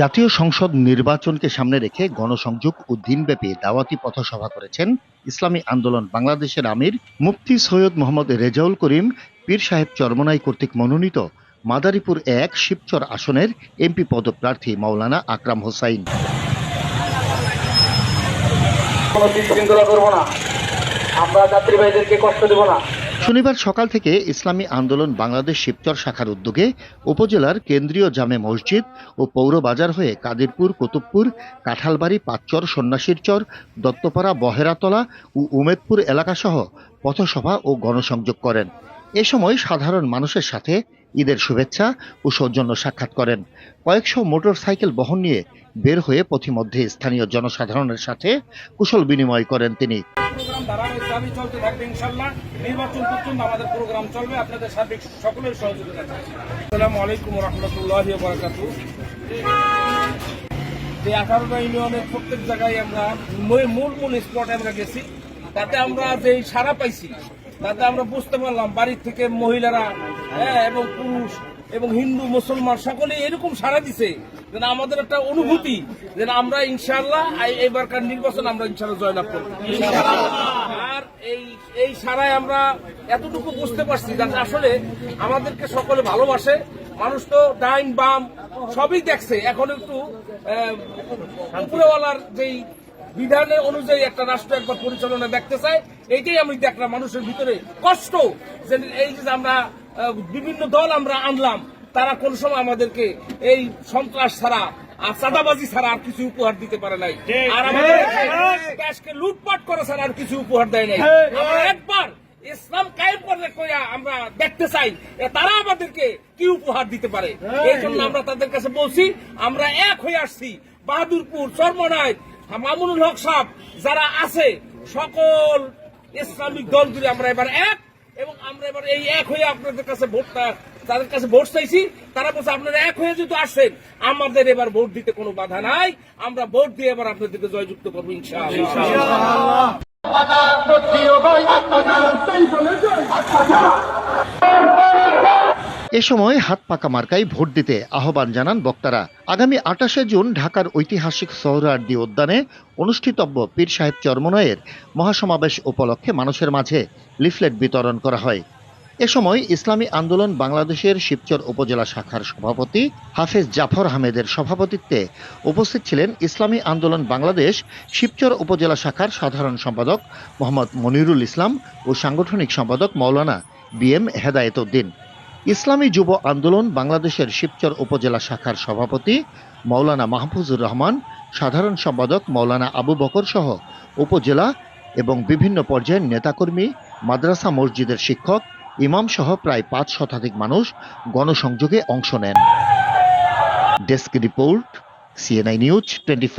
জাতীয় সংসদ নির্বাচনকে সামনে রেখে গণসংযোগ ও দিনব্যাপী দাওয়াতি পথসভা করেছেন ইসলামী আন্দোলন বাংলাদেশের আমির মুফতি সৈয়দ মোহাম্মদ রেজাউল করিম, পীর সাহেব চরমনাই কর্তৃক মনোনীত মাদারীপুর এক শিবচর আসনের এমপি পদপ্রার্থী মাওলানা আকরাম হোসাইন। আমরা যাত্রীবাহীদেরকে কষ্ট দেব না। শনিবার সকাল থেকে ইসলামী আন্দোলন বাংলাদেশ শিবচর শাখার উদ্যোগে উপজেলার কেন্দ্রীয় জামে মসজিদ ও পৌর বাজার হয়ে কাদিরপুর, কুতুবপুর, কাঁঠালবাড়ি, পাঁচচর, সন্ন্যাসীর চর, দত্তপাড়া, বহেরাতলা ও উমেদপুর এলাকাসহ পথসভা ও গণসংযোগ করেন। এ সময় সাধারণ মানুষের সাথে ঈদের শুভেচ্ছা ও সৌজন্য সাক্ষাৎ করেন। কয়েকশো মোটরসাইকেল বহন নিয়ে বের হয়ে পথিমধ্যে স্থানীয় জনসাধারণের সাথে কুশল বিনিময় করেন তিনি। প্রোগ্রাম ধারাবাহিকভাবে চলতে থাকবে ইনশাল্লাহ নির্বাচন পর্যন্ত আমাদের প্রোগ্রাম চলবে। আপনাদের সার্বিক সকলের সহযোগিতা আসসালামু আলাইকুম রহমতুল্লাহ বরাকাত আঠারোটা ইউনিয়নের প্রত্যেক জায়গায় আমরা মূল মূল স্পটে আমরা গেছি, তাতে আমরা যে সারা পাইছি তাতে আমরা বুঝতে পারলাম বাড়ির থেকে মহিলারা হ্যাঁ এবং পুরুষ এবং হিন্দু, মুসলমান সকলে এরকম সারা দিছে যেন আমাদের একটা অনুভূতি, যেন আমরা ইনশাল্লাহ এবারকার নির্বাচন আমরা ইনশাল্লাহ জয়লাভ করব। আর এই এই সারায় আমরা এতটুকু বুঝতে পারছি যে আসলে আমাদেরকে সকলে ভালোবাসে, মানুষ তো ডাইন বাম সবই দেখছে। এখন একটু উপরেওয়ালার যেই বিধানের অনুযায়ী একটা রাষ্ট্র একবার পরিচালনা দেখতে চায় এইটাই আমি দেখলাম মানুষের ভিতরে কষ্ট যে এই যে আমরা বিভিন্ন দল আমরা আনলাম তারা কোন সময় আমাদেরকে এই সন্ত্রাস ছাড়া আর চাঁদাবাজি ছাড়া আর কিছু উপহার দিতে পারে নাই। আর আমাদের দেশকে লুটপাট করা ছাড়া আর কিছু উপহার দেয় নাই। একবার ইসলাম কায়েম করলে কইয়া আমরা দেখতে চাই তারা আমাদেরকে কি উপহার দিতে পারে। এই জন্য আমরা তাদের কাছে বলছি আমরা এক হয়ে আসছি। বাহাদুরপুর চরমনায় মামুনুল হক সাহেব যারা আছে, সকল ইসলামিক দলগুলি আমরা এবার এক এবং আমরা এবার এই এক হয়ে আপনাদের কাছে ভোটটা তাদের কাছে ভোট চাইছি। তারা বলছে, আপনারা এক হয়ে যেহেতু আসছেন, আমাদের এবার ভোট দিতে কোনো বাধা নাই। আমরা ভোট দিয়ে এবার আপনাদেরকে জয়যুক্ত করব ইনশাআল্লাহ। এ সময় হাত পাকা মার্কায় ভোট দিতে আহ্বান জানান বক্তারা। আগামী আটাশে জুন ঢাকার ঐতিহাসিক সোহরার্দি উদ্যানে অনুষ্ঠিতব্য পীর সাহেব চরমনয়ের মহাসমাবেশ উপলক্ষে মানুষের মাঝে লিফলেট বিতরণ করা হয়। এ সময় ইসলামী আন্দোলন বাংলাদেশের শিবচর উপজেলা শাখার সভাপতি হাফেজ জাফর আহমেদের সভাপতিত্বে উপস্থিত ছিলেন ইসলামী আন্দোলন বাংলাদেশ শিবচর উপজেলা শাখার সাধারণ সম্পাদক মোহাম্মদ মনিরুল ইসলাম ও সাংগঠনিক সম্পাদক মৌলানা বি এম হেদায়েত উদ্দিন। ইসলামী যুব আন্দোলন বাংলাদেশের শিবচর উপজেলা শাখার সভাপতি মৌলানা মাহফুজুর রহমান, সাধারণ সম্পাদক মৌলানা আবু বকর সহ উপজেলা এবং বিভিন্ন পর্যায়ের নেতাকর্মী, মাদ্রাসা মসজিদের শিক্ষক, ইমাম সহ প্রায় পাঁচ শতাধিক মানুষ গণসংযোগে অংশ নেন। Desk report, CNI news twenty